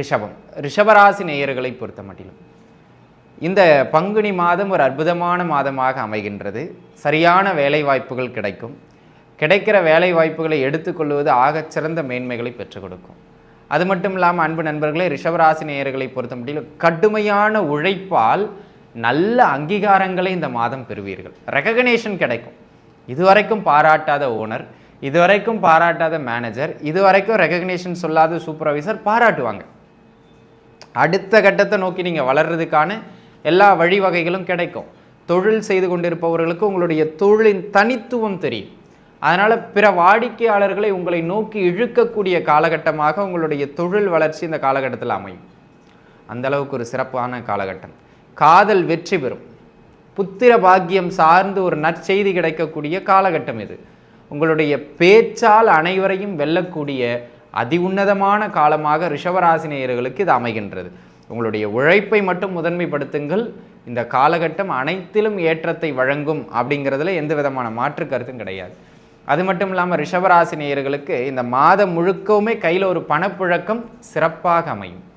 ரிஷபம். ரிஷபராசி நேயர்களை பொறுத்த மட்டிலும் இந்த பங்குனி மாதம் ஒரு அற்புதமான மாதமாக அமைகின்றது. சரியான வேலை வாய்ப்புகள் கிடைக்கும். கிடைக்கிற வேலை வாய்ப்புகளை எடுத்துக்கொள்வது ஆகச்சிறந்த மேன்மைகளை பெற்றுக் கொடுக்கும். அது மட்டும் இல்லாமல் அன்பு நண்பர்களே ரிஷபராசி நேயர்களை பொறுத்த மட்டிலும் கடுமையான உழைப்பால் நல்ல அங்கீகாரங்களை இந்த மாதம் பெறுவீர்கள். ரெகக்னேஷன் கிடைக்கும். இதுவரைக்கும் பாராட்டாத ஓனர் இதுவரைக்கும் பாராட்டாத மேனேஜர் இதுவரைக்கும் ரெகக்னேஷன் சொல்லாத சூப்பர்வைசர் பாராட்டுவாங்க. அடுத்த கட்டத்தை நோக்கி நீங்கள் வளர்றதுக்கான எல்லா வழிவகைகளும் கிடைக்கும். தொழில் செய்து கொண்டிருப்பவர்களுக்கு உங்களுடைய தொழிலின் தனித்துவம் தெரியும். அதனால் பிற வாடிக்கையாளர்களை உங்களை நோக்கி இழுக்கக்கூடிய காலகட்டமாக உங்களுடைய தொழில் வளர்ச்சி இந்த காலகட்டத்தில் அமையும். அந்த அளவுக்கு ஒரு சிறப்பான காலகட்டம். காதல் வெற்றி பெறும். புத்திர பாக்கியம் சார்ந்து ஒரு நற்செய்தி கிடைக்கக்கூடிய காலகட்டம் இது. உங்களுடைய பேச்சால் அனைவரையும் வெல்லக்கூடிய அதி உன்னதமான காலமாக ரிஷவராசினியர்களுக்கு இது அமைகின்றது. உங்களுடைய உழைப்பை மட்டும் முதன்மைப்படுத்துங்கள். இந்த காலகட்டம் அனைத்திலும் ஏற்றத்தை வழங்கும் அப்படிங்கிறதுல எந்த விதமான மாற்று கருத்தும் கிடையாது. அது மட்டும் இல்லாமல் ரிஷபராசினியர்களுக்கு இந்த மாதம் முழுக்கவுமே கையில் ஒரு பணப்புழக்கம் சிறப்பாக அமையும்.